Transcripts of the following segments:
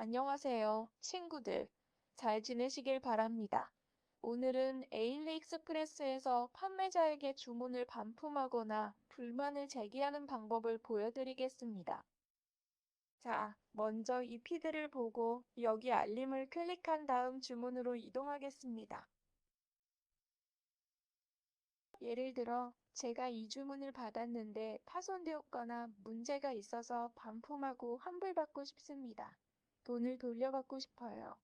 안녕하세요, 친구들. 잘 지내시길 바랍니다. 오늘은 에일리 익스프레스에서 판매자에게 주문을 반품하거나 불만을 제기하는 방법을 보여드리겠습니다. 자, 먼저 이 피드를 보고 여기 알림을 클릭한 다음 주문으로 이동하겠습니다. 예를 들어, 제가 이 주문을 받았는데 파손되었거나 문제가 있어서 반품하고 환불받고 싶습니다. 돈을 돌려받고 싶어요.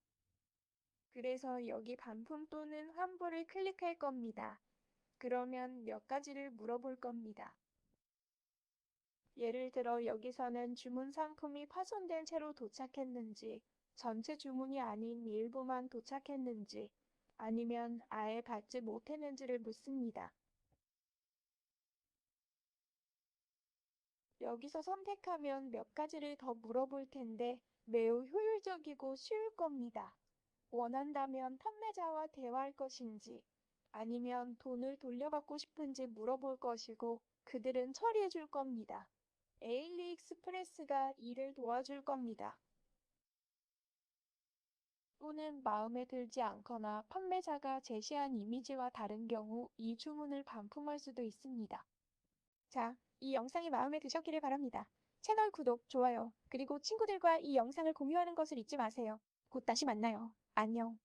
그래서 여기 반품 또는 환불을 클릭할 겁니다. 그러면 몇 가지를 물어볼 겁니다. 예를 들어 여기서는 주문 상품이 파손된 채로 도착했는지, 전체 주문이 아닌 일부만 도착했는지, 아니면 아예 받지 못했는지를 묻습니다. 여기서 선택하면 몇 가지를 더 물어볼 텐데 매우 효율적이고 쉬울 겁니다. 원한다면 판매자와 대화할 것인지 아니면 돈을 돌려받고 싶은지 물어볼 것이고 그들은 처리해 줄 겁니다. 에일리 익스프레스가 일을 도와줄 겁니다. 또는 마음에 들지 않거나 판매자가 제시한 이미지와 다른 경우 이 주문을 반품할 수도 있습니다. 자, 이 영상이 마음에 드셨기를 바랍니다. 채널 구독, 좋아요, 그리고 친구들과 이 영상을 공유하는 것을 잊지 마세요. 곧 다시 만나요. 안녕.